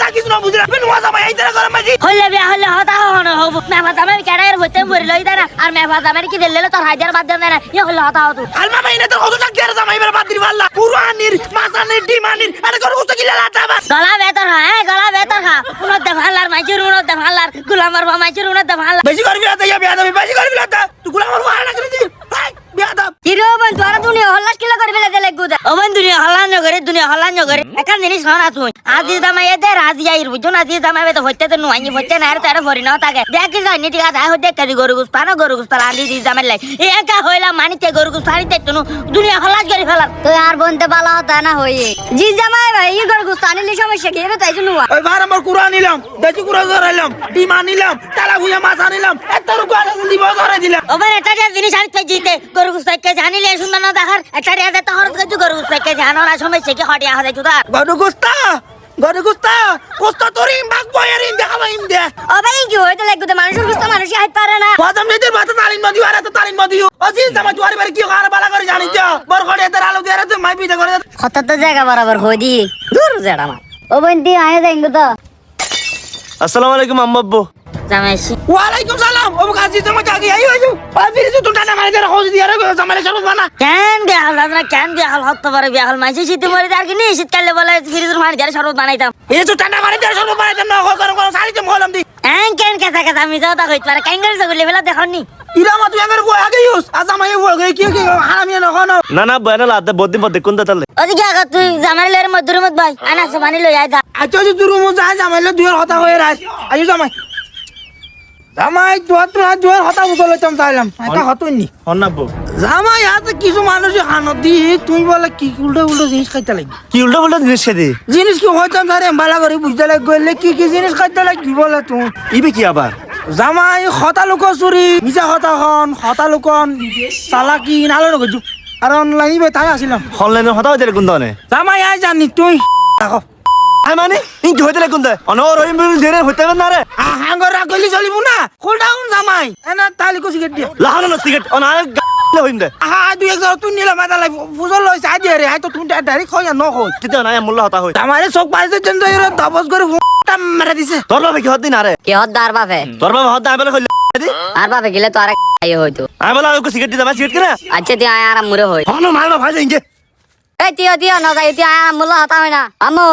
তা কিছু না বুঝলা? তুমি নোয়া জামাই আইতে গরম মাঝি। হলে বিয়া হলে হতা হন হব। মেফা জামাই কেডায়ের হইতে মরি লই দেনা আর মেফা জামাই কি দিলে তোর হাজার বাদ দেন না ইয়ে হলে হতা হতু। আলমা মাইনে তো কত চাকরি আর জামাই বের বাদ দির পাল্লা পুরানির মাসানির ডিমানির আরে গলা বেতর হ্যাঁ গলা বেতর উনত মাইচুর উনত গুলামার মাইচুর উনত দে বেশি করবি না বিয়া দাবি বেশি করবি না তুই গুলা আমার ওয়ানা করে দি ভাই বিয়া দাব কিরো বন তোর দুনিয়া হল্লাস কিলা করে ফেলে দিলে গুদা ও বন করে দুনিয়া হল্লান করে একান জিনিস হনা তুই। আজি দামাই দে রাজি আইর। বুঝছ না আজি দামাই তো হইতে তো নুয়ানি হইতে না আর তার ভরি না থাকে দেখ জানি ঠিক আছে হইতে কাজি গরু গুস পানো গরু গুস পালা আন্দি দি জামাই লাই। এ একা হইলা মানিতে গরু গুস পানি পানিতে তুনু দুনিয়া হল্লাস করে ফেলার। তো আর বনতে বালা হতা না হইয়ে জি জামাই ভাই ই গর গুস্তানি লি সমস্যা কি? রে তাই জন্য ওই বার আমার কুড়া নিলাম দেশি কুড়া ধরাইলাম ডিমা নিলাম তালা ভুইয়া মাছ আনিলাম এত রুকু আছে দিব ধরে দিলাম। ওবার একটা জিনিস আনতে জিতে। গরু গুস পাইকে জানিলে সুন্দর না দেখার? একটা রে তো হরত কিছু গরু গুস পাইকে জানো না সমস্যা কি হটিয়া হদে চুদা গরু গুস্তা? গরু গুস্তা? কুস্তা তোরিম বাক বয়ারিম দেখাবাম ইম দে। ও ভাই কি হইতে লাগবে মানুষের গুস্তা মানুষ হাইত পারে না। বাদাম নিতে বাতা তালিম নদী আর এত তালিম নদী অজি জামা দুয়ারি বাড়ি কি খারা বালা করে জানি তো? বর খড়ে এত আলো দিয়ে তো মাই পিতে করে হঠাৎ তো জায়গা বরাবর হই দি। দূর জেড়া মা। ও বন্তি আয় যাইঙ্গ তো। আসসালামু আলাইকুম আম্মাব্বু। জামাইছি। ওয়ালাইকুম সালাম। ও কাজি জামা জাগি আই হইছো আর তো টানা মারি দে হোজ দিয়ে রে জামালে চলো বানা। কেন বিয়াহল দাদা কেন বিয়াহল হতে পারে বিয়াহল মাঝে শীতে মরে আর কি নেই শীতকালে বলে ফ্রিজের পানি যারে শরবত বানাইতাম। এই তো টানা মারি দে না করে সারি হলাম দি। এন কেন কেসা কেসা আমি যাও তা কইতে পারে কেন ফেলা দেখনি মা তুই আগে কো আগে ইউস আজ আমায় ও গে কি কি হারামি না? কোন না না বয়ানা লাদে বদিন পদে কোন তালে? ওদিকে আগা তুই জামাই লের মধ্যে মত ভাই আনা সমানি লই আয় যা। আচ্ছা যে তুই রুমু যা জামাইলে দুয়ার হতা হয়ে রাখ আইও জামাই। জামাই দুয়ার তো দুয়ার হতা মুসল লইতাম চাইলাম এটা হতই নি? অন্নাব্বু জামাই হাতে কিছু মানুষ হানত দি তুই বলে কি উল্টো উল্টো জিনিস খাইতে লাগবি কি উল্টো উল্টো জিনিস খেদি জিনিস কি হইতাম তারে বালা করে বুঝতে লাগবে কি কি জিনিস খাইতে লাগবি বলে তুই ইবে কি আবার জামাই হতা লোক চুরি মিছা হতা খন হতা লোকন চালাকি নালো নগজু আর অনলাইন তাই আসিলাম অনলাইনে হতা হইতে কোন দনে জামাই আই জানি তুই দেখো আই মানে ইন কি হইতে কোন দে অন রহিম জেরে হইতে না রে হাঙ্গর রাগলি চলিব না। কোল ডাউন জামাই। এনা তালি কুচি কেট দিয়া। লাহানো না সিগারেট অন হইম দে। আহা দুই এক তুই নিলে মাথা লাই ফুজল লই চাই দিয়ে রে হাই তো তুমি ডাইরেক্ট কই ন কই কিতে না মূল্য হতা হই জামাইরে চোখ পাইছে এরা দবজ করে ফুটা মেরে দিছে। তোর বাবা কি হদিন আরে কি হদ দার বাপে তোর বাবা হদ আই বলে কইলি দি আর বাপে গেলে তো আর আই হইতো আই বলে আমি সিগারেট দিতে সিগারেট কেনা? আচ্ছা তুই আয় আর মুরে হই হন মারবা ভাই যাইঙ্গে এই তিও তিও না যাই তুই আয় মুল্লা হতা হয় না। আম্মু।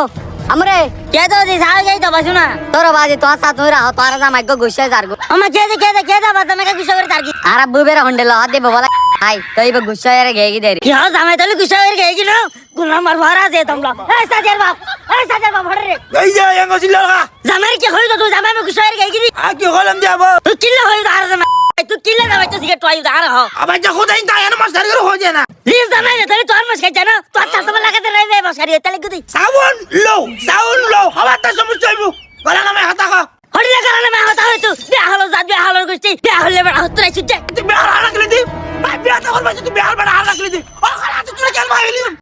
আমরে কে তো দি সাল যাই তো বাসু না তোর বাজি তোর সাথ হই রাহ তোর জামাই গো গুছাই যার গো। আমা কে দে কে দে কে দে বাদ মেকা কিসা করে তার কি? আর আব্বু বেরা হন্ডে লহ দে বলা আই তই বে গুছাই রে গেগি দে কি হাল জামাই তাহলে কিসা করে গে কি না? গুলাম মার ভরা দে তোমরা এই সাজের বাপ এই সাজের বাপ হরে রে এই যে এঙ্গ ছিল লাগা জামাই কি হই তো তুই জামাই মে কিসা করে গে কি আ কি হলাম দিয়া বো? তুই কিল্লে হই আর জামাই। তুই কিল্লে জামাই তো সিগারেট টয় আর হ। আবার যা খোদাই তা এনে মাস করে হয়ে যায় না? রিস জামাই রে তাহলে তোর মাস খাই জানো তোর চাষা লাগাতে রে রে বাস তাহলে কি সাউন লো সাউন লো হওয়ার তো সমস্যা হইব। গলা নামে হাতা খা হরিলা কারণে মা হতা হইতো। বিয়া হলো জাত বিয়া হলো গোষ্ঠী। বিয়া হলে বড় হত রাইছ তুই বিয়া হারা রাখলি দি বিয়া তো করবা তুই বিয়া বড় হারা গেলি দি ও খালা তুই কেন মাইলি